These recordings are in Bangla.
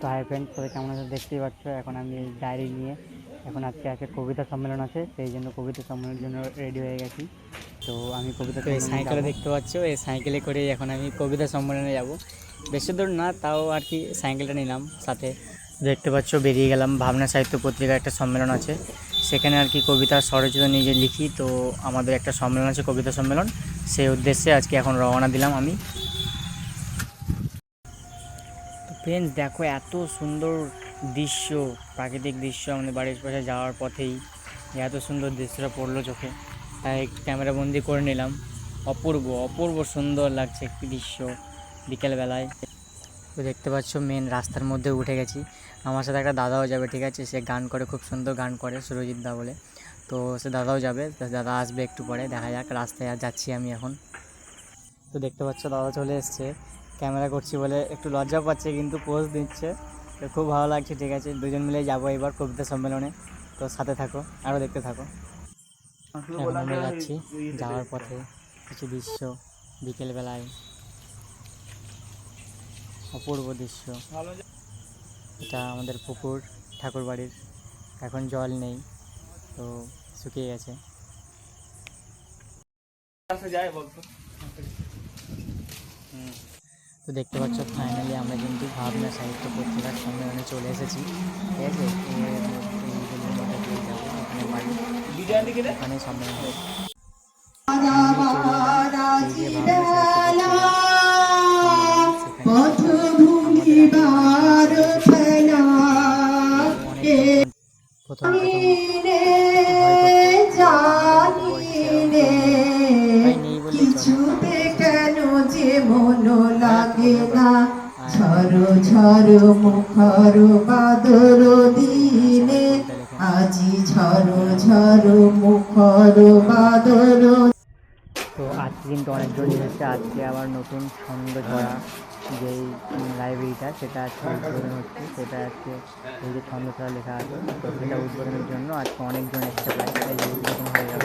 তো হাই ফ্রেন্ড তবে কেমন আছে? দেখতেই পাচ্ছ এখন আমি ডায়েরি নিয়ে এখন আজকে আছে কবিতা সম্মেলন আছে সেই জন্য কবিতা সম্মেলনের জন্য রেডি হয়ে গেছি। তো আমি কবিতা এই সাইকেলে দেখতে পাচ্ছ এই সাইকেলে করে এখন আমি কবিতা সম্মেলনে যাব। বেশি দূর না তাও আর কি সাইকেলটা নিলাম সাথে। দেখতে পাচ্ছ বেরিয়ে গেলাম। ভাবনা সাহিত্য পত্রিকার একটা সম্মেলন আছে। সেখানে আর কি কবিতা স্বরচিত নিজে লিখি তো আমাদের একটা সম্মেলন আছে কবিতা সম্মেলন। সেই উদ্দেশ্যে আজকে এখন রওনা দিলাম আমি। ফ্রেন্ডস দেখো এত সুন্দর দৃশ্য, প্রাকৃতিক দৃশ্য আমাদের বাড়ির পাশে যাওয়ার পথেই। এত সুন্দর দৃশ্যটা পড়ল চোখে। তাই ক্যামেরা বন্দি করে নিলাম। অপূর্ব অপূর্ব সুন্দর লাগছে একটি দৃশ্য বিকেলবেলায়। তো দেখতে পাচ্ছ মেন রাস্তার মধ্যে উঠে গেছি। আমার সাথে একটা দাদাও যাবে, ঠিক আছে? সে গান করে, খুব সুন্দর গান করে, সুরজিৎ দা বলে। তো সে দাদাও যাবে দাদা আসবে একটু পরে, দেখা যাক রাস্তায় যাচ্ছি আমি এখন। তো দেখতে পাচ্ছ, দাদা চলে এসছে। ক্যামেরা করছি বলে একটু লজ্জা পাচ্ছে, কিন্তু পোজ দিচ্ছে। তো খুব ভালো লাগছে, ঠিক আছে। দুজন মিলে যাব এবার কবিতা সম্মেলনে। তো সাথে থাকো আরও দেখতে থাকো। যাচ্ছি যাওয়ার পথে কিছু দৃশ্য বিকেলবেলায়। অপূর্ব দৃশ্য। এটা আমাদের পুকুর, ঠাকুর বাড়ির। এখন জল নেই, তো শুকিয়ে গেছে। হুম। তো দেখতে পাচ্ছ ফাইনালি আমরা কিন্তু ভাবনা সাহিত্য পত্রিকার সম্মেলনে চলে এসেছি। ঠিক আছে? ওখানে সম্মেলন প্রথম না ঝড় ঝড় মুখর বাদর দিনে আজি ঝড় ঝড় মুখর বাদর তো আজকে কিন্তু অনেকজন এসেছে আজকে আবার নতুন ছন্দ ধরা যেই লাইব্রেরিটা সেটা আজকে উদ্বোধন হচ্ছে। সেটা আজকে এই যে ছন্দ ছড়া লেখা আছে, তো সেটা উদ্বোধনের জন্য আজকে অনেকজন এসেছে। প্রায় উদ্বোধন হয়ে গেল।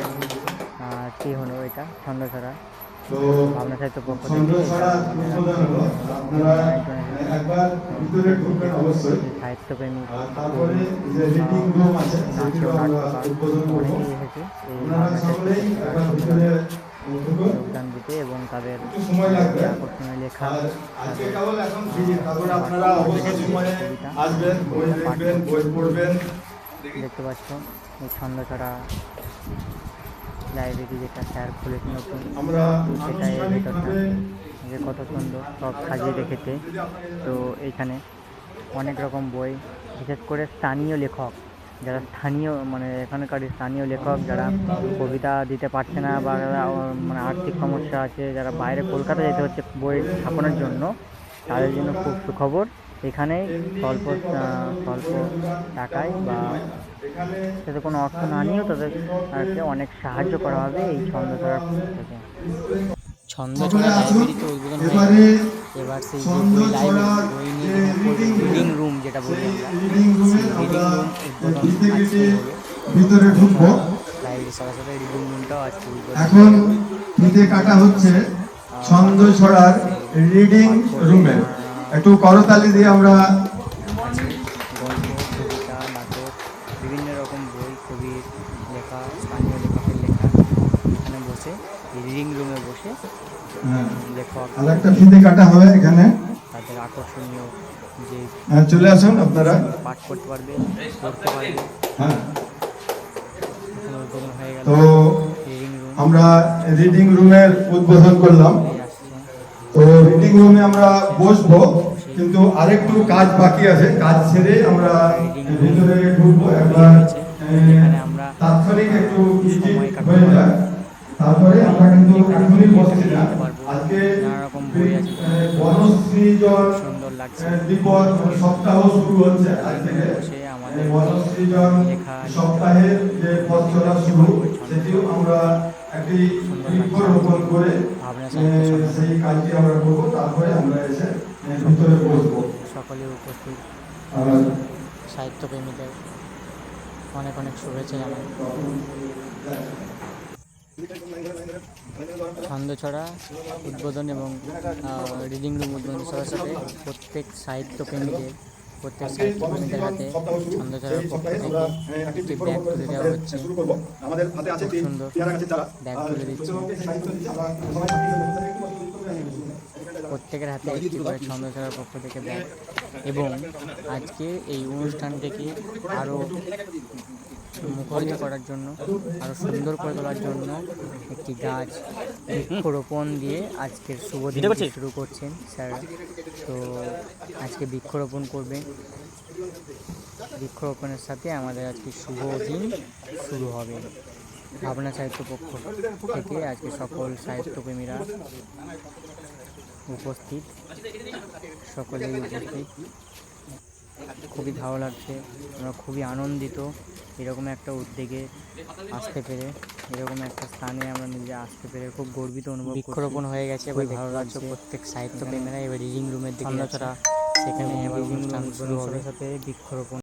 আর কী হলো এটা? ছন্দ ছড়া তো ভাবনা সাহিত্য পক্ষ থেকে ছন্দ এটা ছড়া উদ্বোধন হলো আপনারা একবার ভিতরে ঢুকবেন অবশ্যই। সাহিত্যপ্রেমী তারপরে যে রিডিং রুম আছে সেটিও আমরা উদ্বোধন করব। এসেছে আপনারা সকলেই একবার ভিতরে যোগদান দিতে এবং তাদের সময় লাগবে। আকর্ষণীয় লেখা আজকে কেবল এখন তারপরে আপনারা অবসর সময়ে আসবেন বই দেখবেন বই পড়বেন। দেখতে পাচ্ছ এই ছন্দ ছড়া লাইব্রেরি যেটা স্যার খুলেছে নতুন সেটা এর ভেতরটা যে কত সুন্দর সব সাজিয়ে রেখেছে। তো এইখানে অনেক রকম বই বিশেষ করে স্থানীয় লেখক যারা স্থানীয় মানে এখানকার স্থানীয় লেখক যারা কবিতা দিতে পারছে না বা মানে আর্থিক সমস্যা আছে যারা বাইরে কলকাতা যেতে হচ্ছে বই ছাপানোর জন্য তাদের জন্য খুব সুখবর। এখানে স্বল্প স্বল্প টাকায় বা এখানে যাতে কোনো অর্থ না নিয়েও তাদেরকে অনেক সাহায্য করা হবে এই ছন্দ ধরার থেকে ছন্দ উদ্বোধন এবার সেই যে বই লাইব্রেরি বই নিয়ে রিডিং রুম যেটা বলি সেই আমরা রিডিং রুমে উদ্বোধন আজকে ভিতরে ঢুকবো। সাথে রিডিং রুমটাও আজকে এখন কাটা হচ্ছে। ছন্দ ছড়ার রিডিং রুমে। একটু করতালি দিয়ে আমরা বিভিন্ন রকম বই কবির লেখা স্থানীয় লেখকের লেখা এখানে বসে রিডিং রুমে বসে হ্যাঁ, লেখক আর একটা ফিতে কাটা হবে এখানে। তাদের আকর্ষণীয় যে হ্যাঁ, চলে আসুন আপনারা। পাঠ করতে পারবে পড়তে পারবে। হ্যাঁ। তো আমরা রিডিং রুমের উদ্বোধন করলাম। তো রিডিং রুমে আমরা বসবো, কিন্তু আরেকটু কাজ বাকি আছে। কাজ ছেড়ে আমরা ভিতরে ঢুকবো। একবার তাৎক্ষণিক একটু হয়ে যায়। তারপরে আমরা কিন্তু এখনই বসছি না। আজকে বনসৃজন দিবস সপ্তাহ শুরু হচ্ছে আজ থেকে। বনসৃজন সপ্তাহের যে পথ চলা শুরু, সেটিও আমরা একটি বৃক্ষরোপণ করে সেই কাজটি আমরা করব তারপরে আমরা এসে ভিতরে বসবো। সকলে উপস্থিত। সাহিত্যপ্রেমীদের অনেক অনেক শুভেচ্ছা জানাই। ছন্দ ছড়া উদ্বোধন এবং রিডিং রুম উদ্বোধনের সাথে সাথে প্রত্যেক সাহিত্যপ্রেমীদের প্রত্যেক হাতে একটি ব্যাগ তুলে দেওয়া হচ্ছে। আছে খুব সুন্দর ব্যাগ তুলে দিচ্ছে। প্রত্যেকের হাতে একটি করে পক্ষ থেকে ব্যাগ এবং আজকে এই অনুষ্ঠানটিকে আরও মুখরিত করার জন্য আরও সুন্দর করে তোলার জন্য একটি গাছ বৃক্ষরোপণ দিয়ে আজকের শুভ দিনটি শুরু করছেন স্যার। তো আজকে বৃক্ষরোপণ করবেন। বৃক্ষরোপণের সাথে আমাদের আজকে শুভ দিন শুরু হবে। ভাবনা সাহিত্য পক্ষ থেকে আজকে সকল সাহিত্যপ্রেমীরা উপস্থিত। সকলেই উপস্থিত। খুবই ভালো লাগছে। আমরা খুবই আনন্দিত। এরকম একটা উদ্যোগে আসতে পেরে এরকম একটা স্থানে আমরা নিজে আসতে পেরে খুব গর্বিত অনুভব বৃক্ষরোপণ হয়ে গেছে খুবই ভালো লাগছে। প্রত্যেক সাহিত্যপ্রেমীরা এবার রিডিং রুমের দিকে সেখানে এবার অনুষ্ঠান শুরু হবে। সাথে বৃক্ষরোপণ